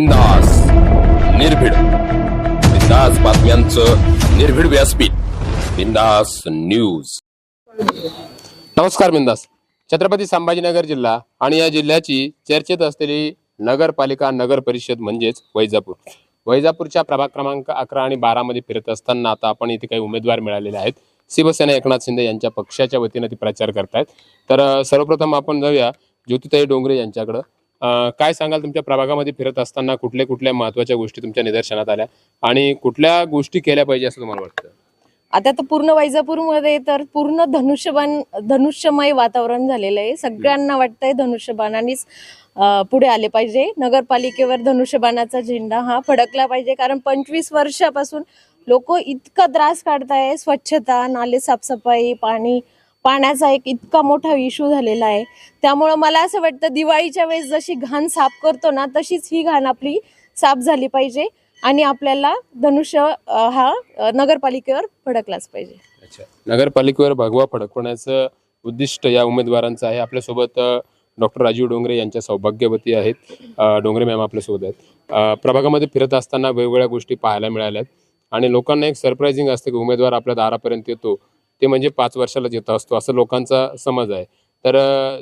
बिंदास निर्भीड. बिंदास बातम्यांचं निर्भीड व्यासपीठ. बिंदास न्यूज. नमस्कार बिंदास. छत्रपती संभाजीनगर जिल्हा आणि या जिल्ह्याची चर्चेत असलेली नगरपालिका नगर परिषद म्हणजेच वैजापूर. वैजापूरच्या प्रभाग क्रमांक अकरा आणि बारा मध्ये फिरत असताना आता आपण इथे काही उमेदवार मिळालेले आहेत. शिवसेना एकनाथ शिंदे यांच्या पक्षाच्या वतीनं ते प्रचार करतायत. तर सर्वप्रथम आपण जाऊया ज्योतिताई डोंगरे यांच्याकडं. काय सांगाल तुमच्या प्रभागामध्ये फिरत असताना कुठल्या कुठल्या महत्त्वाच्या गोष्टी तुमच्या निदर्शनात आल्या? आणि कुठल्या गोष्टी केल्या पाहिजे असं तुम्हाला वाटतं? आता तर पूर्ण वैजापूरमध्ये तर पूर्ण धनुष्यबाण धनुष्यमय वातावरण झालेलं आहे. सगळ्यांना वाटतंय धनुष्यबाणानेच पुढे आले पाहिजे. नगरपालिकेवर धनुष्यबाणाचा झेंडा हा फडकला पाहिजे. कारण पंचवीस वर्षापासून लोक इतका त्रास काढताय. स्वच्छता नाले साफसफाई पाणी पाण्याचा एक इतका मोठा इश्यू झालेला आहे. त्यामुळं मला असं वाटतं दिवाळीच्या वेळेस जशी घाण साफ करतो ना तशीच ही घाण आपली साफ झाली पाहिजे आणि आपल्याला धनुष्य हा नगरपालिकेवर फडकलाच पाहिजे. अच्छा. नगरपालिकेवर भगवा फडकवण्याचं उद्दिष्ट या उमेदवारांचं आहे. आपल्यासोबत डॉक्टर राजीव डोंगरे यांच्या सौभाग्यवती आहेत. डोंगरे मॅम आपल्यासोबत आहेत. प्रभागामध्ये फिरत असताना वेगवेगळ्या गोष्टी पाहायला मिळाल्यात. आणि लोकांना एक सरप्राईझिंग असते की उमेदवार आपल्या दारापर्यंत येतो. ते म्हणजे पाच वर्षालाच येत असतो असं लोकांचा समज आहे. तर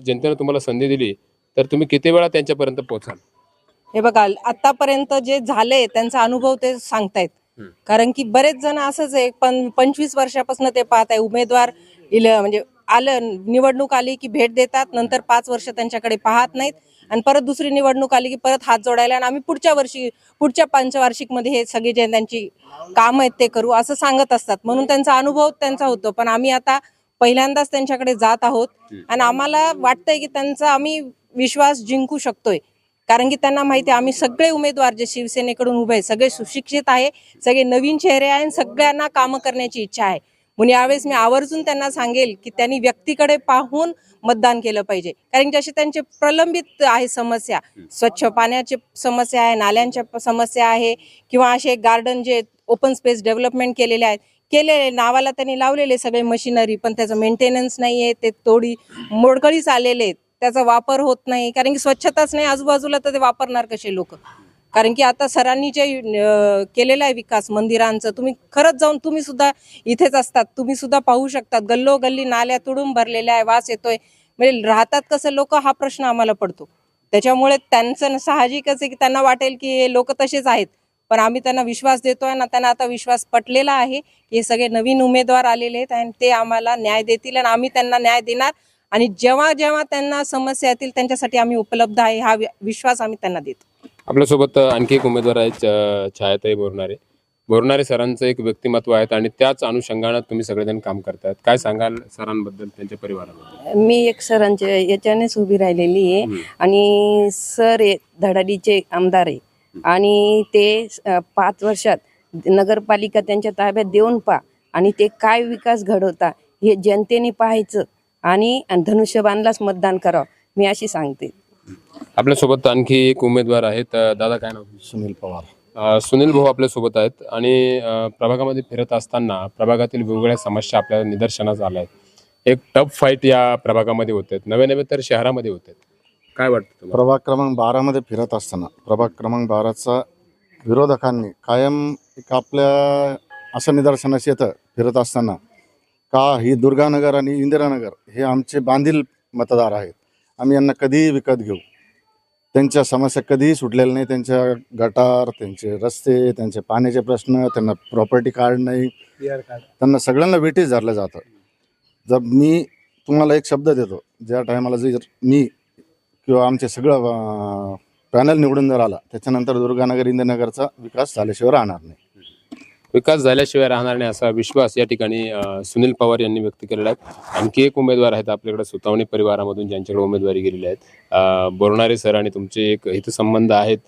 जनतेनं तुम्हाला संधी दिली तर तुम्ही किती वेळा त्यांच्यापर्यंत पोहोचाल? हे बघा आतापर्यंत जे झाले त्यांचा अनुभव ते सांगतायत. कारण की बरेच जण असंच आहे पण पंचवीस वर्षापासून ते पाहत आहे उमेदवार इल म्हणजे आलं निवडणूक आली की भेट देतात नंतर पाच वर्ष त्यांच्याकडे पाहत नाहीत आणि परत दुसरी निवडणूक आली की परत हात जोडायला आणि आम्ही पुढच्या वर्षी पुढच्या पंचवार्षिकमध्ये हे सगळे जे त्यांची काम आहेत ते करू असं सांगत असतात. म्हणून त्यांचा अनुभव त्यांचा होतो. पण आम्ही आता पहिल्यांदाच त्यांच्याकडे जात आहोत आणि आम्हाला वाटतंय की त्यांचा आम्ही विश्वास जिंकू शकतोय. कारण की त्यांना माहिती आहे आम्ही सगळे उमेदवार जे शिवसेनेकडून उभे आहेत सगळे सुशिक्षित आहे सगळे नवीन चेहरे आहे आणि सगळ्यांना कामं करण्याची इच्छा आहे. म्हणून यावेळेस मी आवर्जून त्यांना सांगेल की त्यांनी व्यक्तीकडे पाहून मतदान केलं पाहिजे. कारण की जसे त्यांचे प्रलंबित आहे समस्या. स्वच्छ पाण्याची समस्या आहे नाल्यांच्या समस्या आहे किंवा असे गार्डन जे ओपन स्पेस डेव्हलपमेंट केलेले आहेत. केलेले नावाला त्यांनी लावलेले सगळे मशिनरी पण त्याचं मेंटेनन्स नाही आहे ते थोडी मोडकळीच आलेले आहेत. त्याचा वापर होत नाही. कारण की स्वच्छताच नाही आजूबाजूला तर ते वापरणार कसे लोक? कारण की आता सरांनी जे केलेला केलेलं आहे विकास मंदिरांचं तुम्ही खरंच जाऊन तुम्ही सुद्धा इथेच असतात. तुम्ही सुद्धा पाहू शकतात. गल्लोगल्ली नाल्या तुडून भरलेल्या आहे वास येतोय. म्हणजे राहतात कसं लोक हा प्रश्न आम्हाला पडतो. त्याच्यामुळे त्यांचं साहजिकच आहे की त्यांना वाटेल की हे लोक तसेच आहेत. पण आम्ही त्यांना विश्वास देतोय ना त्यांना आता विश्वास पटलेला आहे की हे सगळे नवीन उमेदवार आलेले आहेत आणि ते आम्हाला न्याय देतील आणि आम्ही त्यांना न्याय देणार. आणि जेव्हा जेव्हा त्यांना समस्या येतील त्यांच्यासाठी आम्ही उपलब्ध आहे हा वि- विश्वास आम्ही त्यांना देतो. आपल्यासोबत आणखी एक उमेदवार आहेत अ, छायाताई बोरणारे बोरणारे सरांचं एक व्यक्तिमत्व आहेत आणि त्याच अनुषंगानं तुम्ही सगळेजण काम करतायत. काय सांगाल सरांबद्दल त्यांच्या परिवाराबद्दल? मी एक सरांच्या याच्यानेच उभी राहिलेली आहे. आणि सर हे धडाडीचे आमदार आहे. आणि ते पाच वर्षात नगरपालिका त्यांच्या ताब्यात देऊन पा आणि ते काय विकास घडवता हे जनतेने पाहायचं आणि धनुष्यबाणलाच मतदान करावं मी अशी सांगते. आपल्यासोबत आणखी एक उमेदवार आहेत. अ, दादा काय नाव? सुनील पवार. अ, सुनील भाऊ आपल्यासोबत आहेत आणि अ, प्रभागामध्ये फिरत असताना प्रभागातील वेगवेगळ्या समस्या आपल्या निदर्शनास आल्या आहेत. एक टफ फाईट या प्रभागामध्ये होत आहेत. नवे नवे तर शहरामध्ये होत आहेत. काय वाटतं तुम्हाला? प्रभाग क्रमांक बारामध्ये फिरत असताना प्रभाग क्रमांक बाराचा विरोधकांनी कायम एक आपल्या असं निदर्शनास येतं फिरत असताना. का ही दुर्गानगर आणि इंदिरानगर हे आमचे बांधील मतदार आहेत. आम्ही यांना कधीही विकत घेऊ. त्यांच्या समस्या कधीही सुटलेल्या नाही. त्यांच्या गटार त्यांचे रस्ते त्यांचे पाण्याचे प्रश्न त्यांना प्रॉपर्टी कार्ड नाही. त्यांना सगळ्यांना वेटीस धरलं जातं. जर मी तुम्हाला एक शब्द देतो. ज्या टायमाला जर मी किंवा आमचे सगळं पॅनल निवडून जर आला त्याच्यानंतर दुर्गानगर इंदिरानगरचा विकास झाल्याशिवाय राहणार नाही. विकास झाल्याशिवाय राहणार नाही असा विश्वास या ठिकाणी सुनील पवार यांनी व्यक्त केलेला आहे. आणखी एक उमेदवार आहेत आपल्याकडे सुतावणी परिवारामधून ज्यांच्याकडे उमेदवारी गेलेली आहेत. बोरणारे सर आणि तुमचे एक हितसंबंध आहेत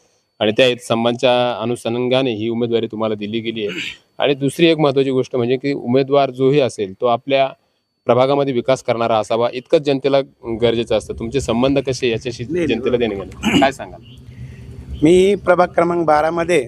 आणि त्या हितसंबंधाच्या अनुषंगाने ही उमेदवारी तुम्हाला दिली गेली आहे. आणि दुसरी एक महत्त्वाची गोष्ट म्हणजे की उमेदवार जोही असेल तो आपल्या प्रभागामध्ये विकास करणारा असावा इतकंच जनतेला गरजेचं असतं. तुमचे संबंध कसे याच्याशी जनतेला देणे गेले काय सांगाल? मी प्रभाग क्रमांक बारामध्ये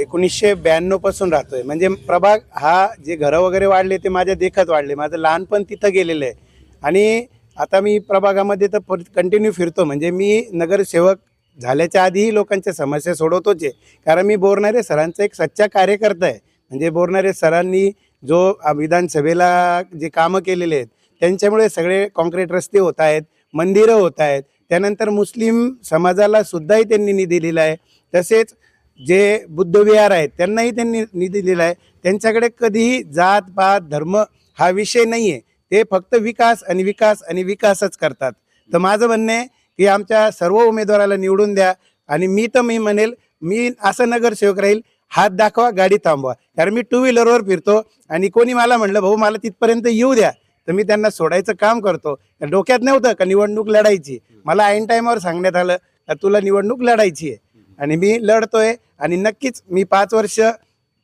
एकोणीसशे ब्याण्णवपासून राहतो आहे म्हणजे प्रभाग हा जे घरं वगैरे वाढले ते माझ्या देखत वाढले. माझं लहानपण तिथं गेलेलं आहे. आणि आता मी प्रभागामध्ये तर कंटिन्यू फिरतो. म्हणजे मी नगरसेवक झाल्याच्या आधीही लोकांच्या समस्या सोडवतोच आहे. कारण मी बोरणारे सरांचा एक सच्चा कार्यकर्ता आहे. म्हणजे बोरणारे सरांनी जो विधानसभेला जे कामं केलेले आहेत त्यांच्यामुळे सगळे कॉन्क्रीट रस्ते होत आहेत मंदिरं होत आहेत त्यानंतर मुस्लिम समाजाला सुद्धाही त्यांनी निधी दिला आहे. तसेच जे बुद्धविहार आहेत त्यांनाही त्यांनी निधी दिला आहे. त्यांच्याकडे कधीही जात पात धर्म हा विषय नाही आहे ते फक्त विकास आणि विकास आणि विकासच करतात. तर माझं म्हणणं आहे की आमच्या सर्व उमेदवाराला निवडून द्या आणि मी तर मी म्हणेल मी असं नगरसेवक राहील हात दाखवा गाडी थांबवा. कारण मी टू व्हीलरवर फिरतो आणि कोणी मला म्हणलं भाऊ मला तिथपर्यंत येऊ द्या. तर मी त्यांना सोडायचं काम करतो. डोक्यात नव्हतं का निवडणूक लढायची. मला ऐन टायमावर सांगण्यात आलं का तुला निवडणूक लढायची आहे. आणि मी लढतोय आणि नक्कीच मी पाच वर्ष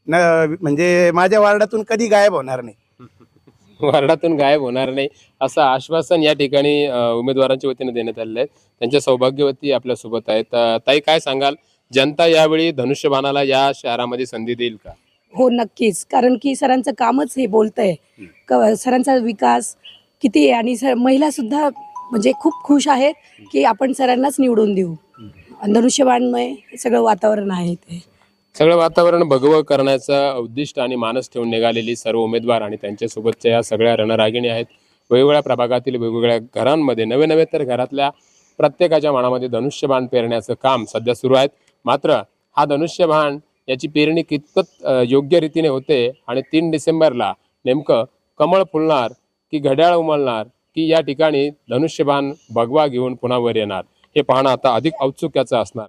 न म्हणजे माझ्या वार्डातून कधी गायब होणार नाही. वार्डातून गायब होणार नाही असं आश्वासन या ठिकाणी उमेदवारांच्या वतीने देण्यात आलेलं आहे. त्यांच्या सौभाग्यवती आपल्यासोबत आहेत ताई काय सांगाल? जनता यावेळी धनुष्यबाणाला या शहरामध्ये संधी देईल का? हो नक्कीच. कारण की सरांचं कामच हे बोलतंय. क- सरांचा विकास किती आहे आणि सर महिला सुद्धा म्हणजे खूप खुश आहेत की आपण सरांनाच निवडून देऊ. धनुष्यबाणमय हे सगळं वातावरण आहे ते सगळं वातावरण भगवं करण्याचं उद्दिष्ट आणि मानस ठेवून निघालेली सर्व उमेदवार आणि त्यांच्यासोबतच्या या सगळ्या रणरागिणी आहेत. वेगवेगळ्या प्रभागातील वेगवेगळ्या घरांमध्ये नवे नवे तर घरातल्या प्रत्येकाच्या मनामध्ये धनुष्यबाण पेरण्याचं काम सध्या सुरू आहे मात्र हा धनुष्यबाण याची पेरणी कितपत योग्य रीतीने होते आणि तीन डिसेंबरला नेमकं कमळ फुलणार की घड्याळ उमलणार की या ठिकाणी धनुष्यबाण भगवा घेऊन पुन्हा वर येणार? हे पाहणं आता अधिक औत्सुक्याचं असणार.